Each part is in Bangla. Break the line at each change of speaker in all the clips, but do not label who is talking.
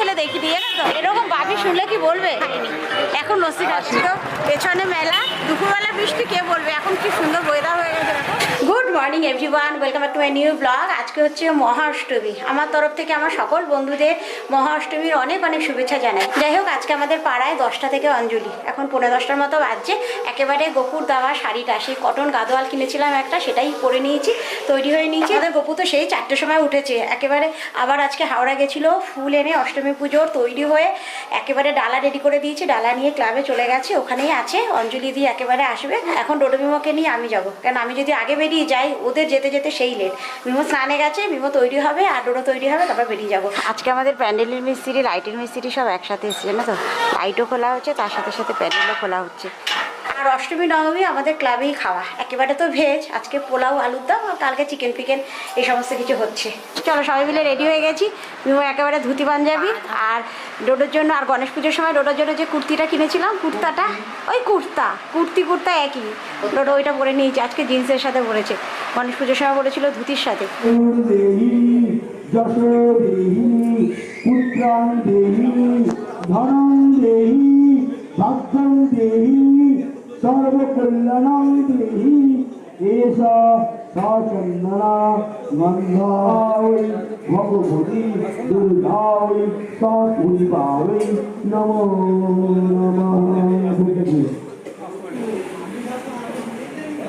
ছেলে দেখি দিয়ে না তো? এরকম বাবি শুনলে কি বলবে? এখন নসিক খাচ্ছি তো। পেছনে মেলা, দুপুরবেলা বৃষ্টি, কে বলবে? এখন কি সুন্দর ওয়েদার হয়ে গেছে good morning everyone welcome back to my new blog আজকে হচ্ছে মহাষ্টমী। আমার তরফ থেকে আমার সকল বন্ধুদের মহাষ্টমীর অনেক অনেক শুভেচ্ছা জানাই। যাই হোক, আজকে আমাদের পাড়ায় দশটা থেকে অঞ্জলি। এখন পনেরো দশটার মতো বাজছে। একেবারে গোপুর দেওয়া শাড়িটা, সেই কটন গাদোয়াল কিনেছিলাম একটা, সেটাই পরে নিয়েছি, তৈরি হয়ে নিয়েছি। আমাদের গোপু তো সেই চারটের সময় উঠেছে। একেবারে আবার আজকে হাওড়া গেছিল, ফুল এনে অষ্টমী পুজোর তৈরি হয়ে একেবারে ডালা রেডি করে দিয়েছি। ডালা নিয়ে ক্লাবে চলে গেছে, ওখানেই আছে, অঞ্জলি দিয়ে একেবারে আসবে। এখন ডোডো বিমোকে নিয়ে আমি যাব। কারণ আমি যদি আগে বেরিয়ে যাই, ওদের যেতে যেতে সেই লেট মিমো স্নানে গেছে, মিমো তৈরি হবে, আর ডোডো তৈরি হবে, তারপর বেরিয়ে যাব। আজকে আমাদের প্যান্ডেলের মিস্ত্রি লাইটের মিস্ত্রি সব একসাথে এসেছে না তো? লাইটও খোলা হচ্ছে, তার সাথে সাথে প্যান্ডেলও খোলা হচ্ছে। আর অষ্টমী নবমী আমাদের ক্লাবেই খাওয়া। একেবারে তো ভেজ আজকে পোলাও, আলুর দম আর কালকে চিকেন ফিকেন, এই সমস্ত কিছু হচ্ছে। চলো সবাই মিলে রেডি হয়ে গেছি। বিমো একেবারে ধুতি পাঞ্জাবি আর ডোডোর জন্য আর গণেশ পুজোর সময় ডোডোর জন্য যে কুর্তিটা কিনেছিলাম, কুর্তাটা, ওই কুর্তা, কুর্তি কুর্তা একই। ডোডো ওইটা পরে নিয়েছি আজকে জিন্সের সাথে পরেছে। গণেশ পুজোর সময় পরেছিল ধুতির সাথে।
দেহি যশো দেহি পুত্রাং দেহি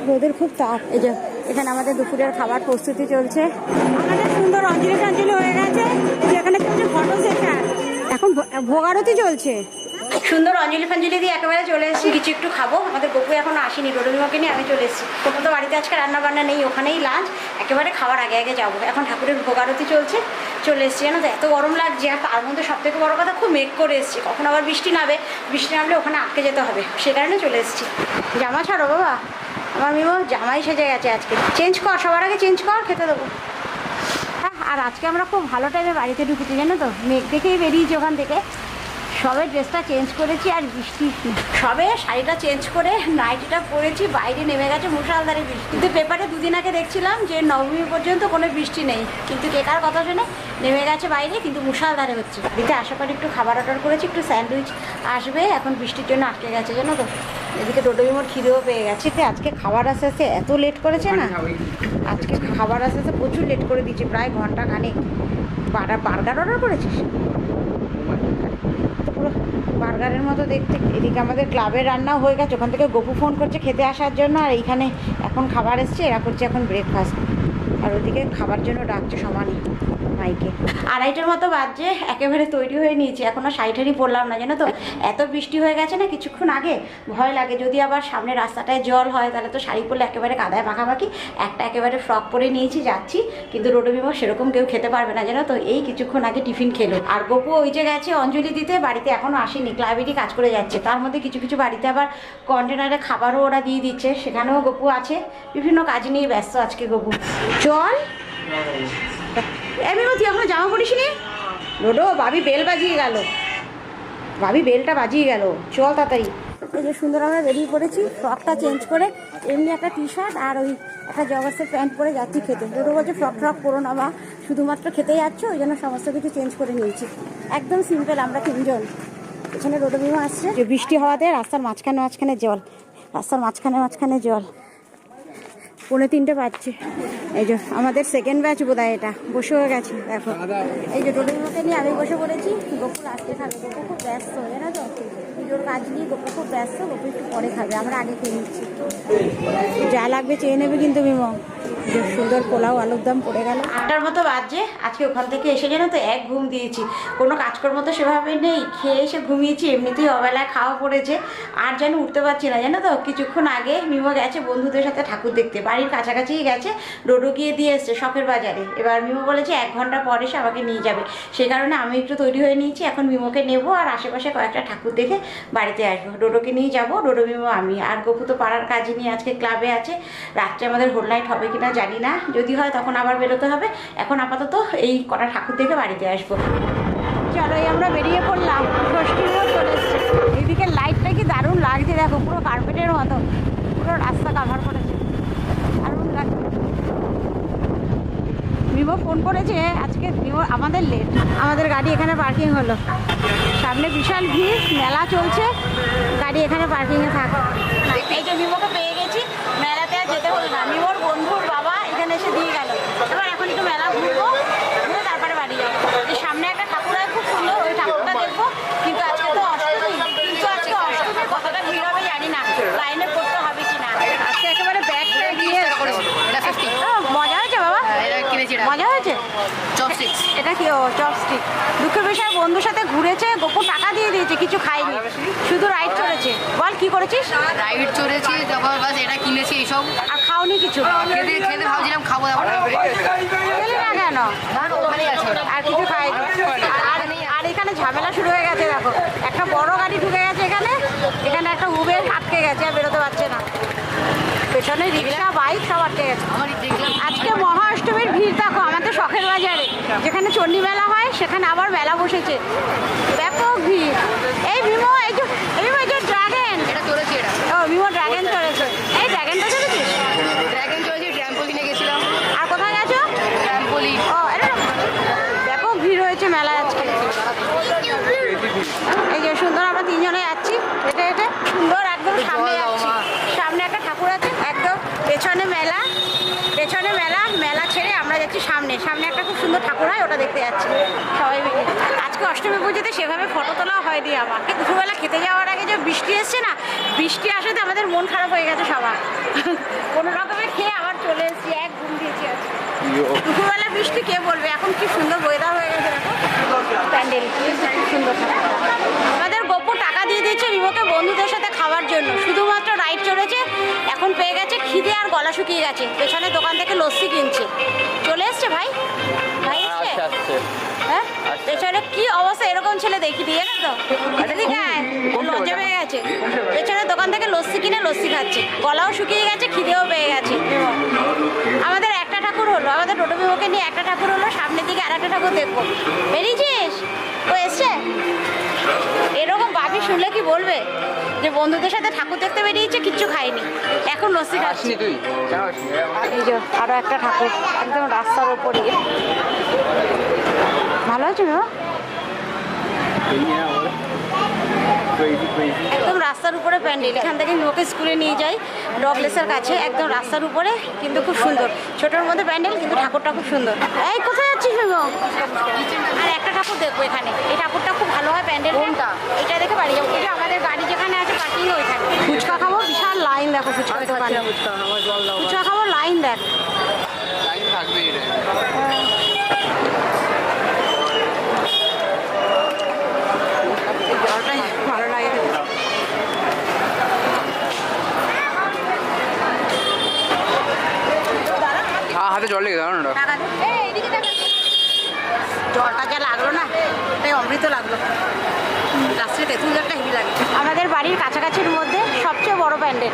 রোদের খুব তাপ। এই যে, এখানে আমাদের দুপুরের খাবার প্রস্তুতি চলছে। আমাদের সুন্দর অঞ্জলি টঞ্জলি হয়ে গেছে। এখানে চলছে ফটো সেশন এখন ভোগারতি চলছে। সুন্দর অঞ্জলি ফাঞ্জলি দিয়ে একেবারে চলে এসেছি। কিছু একটু খাব। আমাদের গপু এখনও আসেনি। রোডমিমাকে নিয়ে আমি চলে এসেছি। গপু তো বাড়িতে আজকে রান্না বান্না নেই, ওখানেই লাঞ্চ একেবারে খাওয়ার আগে আগে যাব। এখন ঠাকুরের ভোগারতি চলছে। চলে এসেছি জানো তো, এত গরম লাগছে। আর তার মধ্যে সব থেকে বড় কথা, খুব মেঘ করে এসেছি। কখন আবার বৃষ্টি নামে? বৃষ্টি নামলে ওখানে আটকে যেতে হবে। সে কারণে চলে এসেছি। জামা ছাড়ো বাবা। আমার মিমো জামাই সেজে গেছে আজকে। চেঞ্জ কর, সবার আগে চেঞ্জ কর, খেতে দেবো। হ্যাঁ আর আজকে আমরা খুব ভালো টাইমে বাড়িতে ঢুকেছি, জানো তো। মেঘ দেখেই বেরিয়েছি ওখান থেকে। সবে ড্রেসটা চেঞ্জ করেছি আর বৃষ্টি। সবে শাড়িটা চেঞ্জ করে নাইটিটা পরেছি বাইরে নেমে গেছে মুষালধারে বৃষ্টি। কিন্তু পেপারে দুদিন আগে দেখছিলাম যে নবমী পর্যন্ত কোনো বৃষ্টি নেই। কিন্তু কেকার কথা শুনে নেমে গেছে বাইরে কিন্তু মুষালধারে হচ্ছে। বাড়িতে আশা করি একটু খাবার অর্ডার করেছি একটু স্যান্ডউইচ আসবে এখন বৃষ্টির জন্য আটকে গেছে জানো তো? এদিকে ডোডোমিমোর খিদেও পেয়ে গেছে। তো আজকে খাবার আসতে আসতে এত লেট করেছে না? আজকে খাবার আসে আসতে প্রচুর লেট করে দিয়েছে প্রায় ঘণ্টা খানেক। বার্গার অর্ডার করেছিস? পুরো বার্গারের মতো দেখতে। এদিকে আমাদের ক্লাবের রান্নাও হয়ে গেছে। ওখান থেকে গপু ফোন করছে খেতে আসার জন্য। আর এইখানে এখন খাবার এসছে। এরা করছে এখন ব্রেকফাস্ট আর ওদিকে খাবার জন্য ডাকছে সমানই মাইকে। আড়াইটার মতো বাজছে একেবারে তৈরি হয়ে নিয়েছি। এখন আর শাড়ি পরলাম না, জানো তো? এত বৃষ্টি হয়ে গেছে না, কিছুক্ষণ আগে? ভয় লাগে, যদি আবার সামনে রাস্তাটায় জল হয়, তাহলে তো শাড়ি পরলে একেবারে কাদায় মাখামাখি। একটা একেবারে ফ্রক পরে নিয়েছি, যাচ্ছি। কিন্তু রোডো বিমা সেরকম কেউ খেতে পারবে না, জানো তো? এই কিছুক্ষণ আগে টিফিন খেলো। আর গপু ওই যে গেছে অঞ্জলি দিতে, বাড়িতে এখনও আসেনি ক্লাবেরই কাজ করে যাচ্ছে। তার মধ্যে কিছু কিছু বাড়িতে আবার কন্টেনারে খাবারও ওরা দিয়ে দিচ্ছে। সেখানেও গপু আছে। বিভিন্ন কাজ নিয়ে ব্যস্ত আজকে গপু। চল এমনি তুই এখনও জামা পরিস নি? রোডো বাবি বেল বাজিয়ে গেল। ভাবি বেলটা বাজিয়ে গেল। চল তাড়াতাড়ি। এই যে সুন্দর আমরা বেরিয়ে পড়েছি, ফ্রকটা চেঞ্জ করে। এমনি একটা টি শার্ট আর ওই একটা জগার্সের প্যান্ট পরে যাচ্ছি খেতে। রোডো বলছে, ফ্রক ফ্রক পরো না বা শুধুমাত্র খেতে যাচ্ছ, ওই জন্য সমস্ত কিছু চেঞ্জ করে নিয়েছি। একদম সিম্পল, আমরা তিনজন। এখানে রোদো বিমা আসছে। বৃষ্টি হওয়াতে রাস্তার মাঝখানে মাঝখানে জল, রাস্তার মাঝখানে মাঝখানে জল। পৌনে তিনটে পাচ্ছে এই যে, আমাদের সেকেন্ড ব্যাচ বোধ হয় এটা। বসে হয়ে গেছে, দেখো। এই যে টোটোগুলোকে নিয়ে আমি বসে পড়েছি। গোপুর আসতে থাকবে। গোপু খুব ব্যস্ত হয়ে না তো? পুজোর কাজ নিয়ে গোপু খুব ব্যস্ত গোপু একটু পরে খাবে, আমরা আগে খেয়ে নিচ্ছি। যা লাগবে চেয়ে নেবে কিন্তু যে সুন্দর পোলাও আলুর দম পড়ে গেল। আটটার মতো বাজছে আজকে ওখান থেকে এসে যেন তো এক ঘুম দিয়েছি। কোনো কাজকর্ম তো সেভাবে নেই, খেয়ে এসে ঘুমিয়েছি, এমনিতেই অবেলায় খাওয়া পড়েছে। আর যেন উঠতে পারছি না, জানো তো? কিছুক্ষণ আগে মিমো গেছে, বন্ধুদের সাথে ঠাকুর দেখতে। বাড়ির কাছাকাছিই গেছে ডোডো গিয়ে দিয়ে এসছে, শখের বাজারে। এবার মিমো বলেছে, এক ঘণ্টা পরে সে আমাকে নিয়ে যাবে। সেই কারণে আমি একটু তৈরি হয়ে নিয়েছি, এখন মিমোকে নেব আর আশেপাশে কয়েকটা ঠাকুর দেখে বাড়িতে আসব। ডোডোকে নিয়ে যাব। ডোডো মিমো আমি আর গপু তো পাড়ার কাজে নিয়ে আজকে ক্লাবে আছে। রাত্রে আমাদের হোল নাইট হবে কিনা জানি না। যদি হয় তখন আবার বেরোতে হবে। এখন আপাতত এই কটা ঠাকুর দেখে বাড়িতে আসব। চলো এই আমরা বেরিয়ে পড়লাম। ষষ্ঠীর চলে এসছে। এদিকে লাইটটা কি দারুণ লাগছে, দেখো, পুরো কার্পেটের মতো। পুরো রাস্তা কাভার করেছে। দারুণ লাগছে। বিমো ফোন করেছে, আজকে বিমো আমাদের লেট আমাদের গাড়ি এখানে পার্কিং হলো। সামনে বিশাল ভিড়, মেলা চলছে। গাড়ি এখানে পার্কিংয়ে থাক। এই যে মিমোকে পেয়ে গেছি, মেলাতে আর যেতে হলো না। মিমোর বন্ধুর বাবা এখানে এসে দিয়ে গেল। এবার এখন একটু মেলা ঘুরবো ঘুরে তারপরে বাড়ি যাব এই সামনে একটা ঠাকুর আছে খুব সুন্দর ওই ঠাকুরটা দেখব কিন্তু আজকে তো অষ্টমী কিন্তু আজকে অষ্টমীর কতটা ভিড় হবে জানি না লাইনে পড়তে হবে কি না আজকে একেবারে ব্যাগ ট্যাগ নিয়ে
এটা ফিফটি
ও, মজা হয়েছে বাবা
এটা কিনেছি এটা
মজা হয়েছে
চপস্টিক্স
এটা কি? ও চপস্টিক দুঃখের বিষয়ে বন্ধুর সাথে ঘুরেছে গোপু টাকা দিয়ে দিয়েছে কিছু খাইনি। শুধু রাইড চলেছে বল কি করেছিস?
রাইড চড়েছি তারপর বাস এটা কিনেছি এইসব।
আর খাওনি কিছু?
খেতে খেতে ভাবছিলাম খাব
খেলি না কেন?
না ওখানেই আছে।
আর কিছু খাইনি। আর- এখানে ঝামেলা শুরু হয়ে গেছে দেখো। একটা বড় গাড়ি ঢুকে গেছে এখানে। এখানে একটা উবের আটকে গেছে আর বেরোতে পারছে না। পেছনে রিক্সা বাইক সব আটকে গেছে। আজকে মহা অষ্টমীর ভিড় দেখো আমাদের শখের বাজারে যেখানে চণ্ডী মেলা হয় সেখানে আবার মেলা বসেছে। ব্যাপক ভিড়। এই ভিমো এই যে এই ভিমো, এই যে ড্রাগন
এটা এটা।
ও ভিমো ড্রাগন চলেছে। এই ড্রাগনটা চলেছিস?
ড্রাগন চড়েছি ট্র্যাম্পোলিনে গেছিলাম।
আর কোথায় গেছো?
ট্র্যাম্পোলিন
ও এটা ব্যাপক ভিড় হয়েছে মেলায় আজকে। এই যে সুন্দর আমরা তিনজনে যাচ্ছি। হেঁটে হেঁটে সুন্দর একদম সামনে যাচ্ছি। সামনে একটা ঠাকুর আছে একদম পেছনে মেলা। পেছনে মেলা মেলা ছেড়ে যাচ্ছি সামনে। সামনে একটা খুব সুন্দর ঠাকুর হয় ওটা দেখতে যাচ্ছি। সবাই মিলে। আজকে অষ্টমী পুজোতে সেভাবে ফটো তোলাও হয়নি আমার দুপুরবেলা খেতে যাওয়ার আগে যে বৃষ্টি এসছে না বৃষ্টি আসাতে আমাদের মন খারাপ হয়ে গেছে সবার। কোনো রকমে খেয়ে আবার চলে এসেছি এক ঘুম দিয়েছি আজকে। দুপুরবেলা বৃষ্টি কে বলবে? এখন কি সুন্দর ওয়েদার হয়ে গেছে দেখো। প্যান্ডেল। সুন্দর আমাদের গপ্পু টাকা দিয়ে দিয়েছে রিমোকে বন্ধুদের সাথে খাওয়ার জন্য। শুধুমাত্র চড়েছে এখন পেয়ে গেছে খিদে আর গলা শুকিয়ে গেছে। পেছনে দোকান থেকে লস্যি কিনছে। চলে এসছে ভাই? ভাই এসছে? হ্যাঁ? পেছনে কি অবস্থা? এরকম ছেলে দেখি দিয়ে না তো? আয়, লজ্জা পেয়ে গেছে। পেছনে দোকান থেকে লস্যি কিনে লস্যি খাচ্ছে। গলাও শুকিয়ে গেছে খিদেও পেয়ে গেছে। আমাদের একটা ঠাকুর হলো আমাদের টোটো বিভাগকে নিয়ে একটা ঠাকুর হলো সামনের দিকে আর একটা ঠাকুর দেখব। বেরিয়েছিস? ও এসছে? এরকম বাবি শুনলে কি বলবে? যে বন্ধুদের সাথে ঠাকুর দেখতে বেরিয়েছে কিচ্ছু খাইনি এখন লস্যি খাচ্ছি।
তুই?
এই যে আরও একটা ঠাকুর একদম রাস্তার ওপরে ভালো আছে. একদম রাস্তার উপরে প্যান্ডেল। এখান থেকে ওকে স্কুলে নিয়ে যাই ডগলেসের কাছে একদম রাস্তার উপরে কিন্তু খুব সুন্দর। ছোটোর মধ্যে প্যান্ডেল কিন্তু ঠাকুরটা খুব সুন্দর। এই আর একটা ঠাকুর দেখব এখানে। এই ঠাকুরটা খুব ভালো হয় প্যান্ডেল
কোনটা?
এটা দেখে বাড়ি যাব। এটা আমাদের গাড়ি যেখানে আছে পার্কিং ওইখানে। ফুচকা খাব? বিশাল লাইন দেখো ফুচকা দোকানে। ফুচকা খাব? লাইন দেখ। ভালো লাগে।
হ্যাঁ হাতে জল লেগে দাঁড়ানো না
টাকা দে। এই, এইদিকে দেখ। জলটা যা লাগল না তাই অমৃত লাগল। রাত্রে তেঁতুল জলটা হেভি লাগে। আমাদের বাড়ির কাছাকাছির মধ্যে সবচেয়ে বড় প্যান্ডেল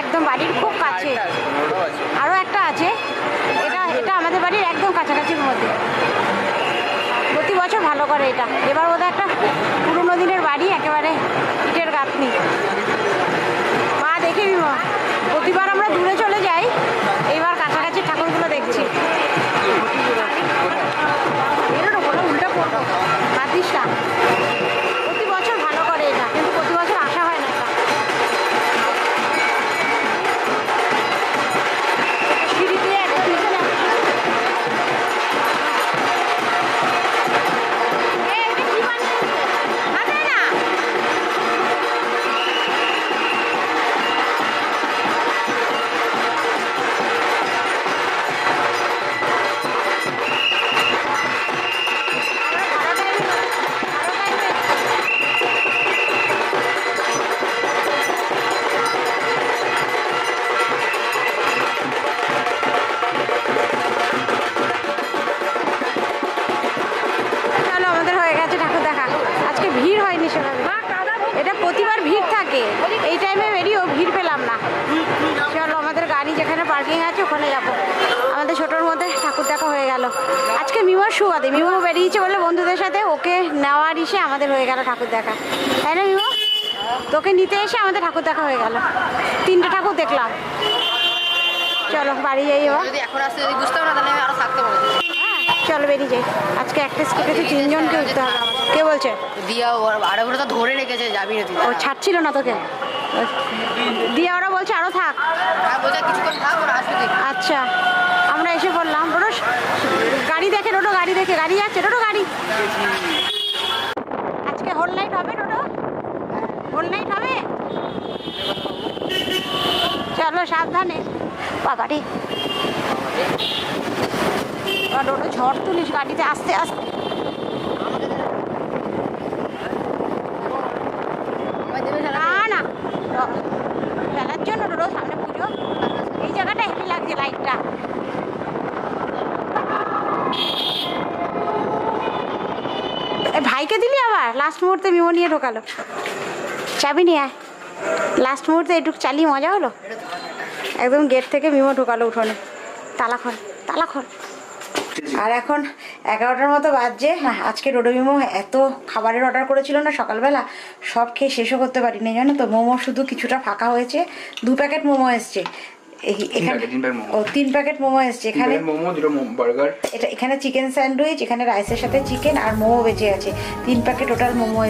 একদম বাড়ির খুব কাছে। আরও একটা আছে এটা এটা আমাদের বাড়ির একদম কাছাকাছির মধ্যে। প্রতি বছর ভালো করে এটা। এবার বোধহয় একটা পুরোনো দিনের বাড়ি একেবারে ইটের গাঁথনি। মিমোর সুবাদে। মিমো বেরিয়েছে বলে বন্ধুদের সাথে। ওকে নেওয়ার এসে আমাদের হয়ে গেল ঠাকুর দেখা। তাই না মিমো? তোকে নিতে এসে আমাদের ঠাকুর দেখা হয়ে গেল। তিনটে ঠাকুর দেখলাম। চলো বাড়ি যাই এবার।
যদি এখন আসতে যদি বুঝতাম না তাহলে আমি আরও থাকতে পারতাম
চলো বেরিয়ে যাই। আজকে একটা স্কুটিতে তিনজনকে উঠতে হবে কে বলছে?
দিয়া আরে তো ধরে রেখেছে যাবি না তুই।
ও ছাড়ছিল না তোকে? দিয়ে ওরা বলছে আরও থাক।
তুই
আচ্ছা আমরা এসে বললাম টোটো গাড়ি দেখে টোটো গাড়ি দেখে গাড়ি যাচ্ছে টোটো গাড়ি। আজকে হোল নাইট হবে টোটো হোল নাইট হবে? চলো সাবধানে। বাবারে। ঝড় তুলিস গাড়িতে আস্তে আস্তে
আমায় দেবে সারা
না না ফেলার জন্য সামনে পুজো। এই জায়গাটা হেভি লাগছে লাইটটা ভাইকে দিলি আবার? লাস্ট মুহূর্তে বিমো নিয়ে ঢোকালো। চাবি নিয়ে লাস্ট মুহূর্তে একটু চালিয়ে মজা হলো? একদম গেট থেকে বিমো ঢোকালো উঠোনে। তালা খোল তালা আর এখন এগারোটার মতো বাজছে হ্যাঁ আজকে ডোডোমিমো এত খাবারের অর্ডার করেছিল না সকালবেলা সব খেয়ে শেষও করতে পারিনি জানো তো? মোমো শুধু কিছুটা ফাঁকা হয়েছে দু প্যাকেট মোমো এসছে।
তিন
প্যাকেট মোমো। এখানে এখানে চিকেন স্যান্ডউইচ এখানে রাইসের সাথে চিকেন আর মোমো বেঁচে আছে। তিন প্যাকেট টোটাল মোমো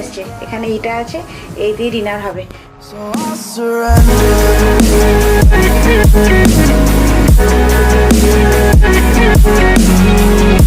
এখানে এটা আছে এই দিয়ে ডিনার হবে।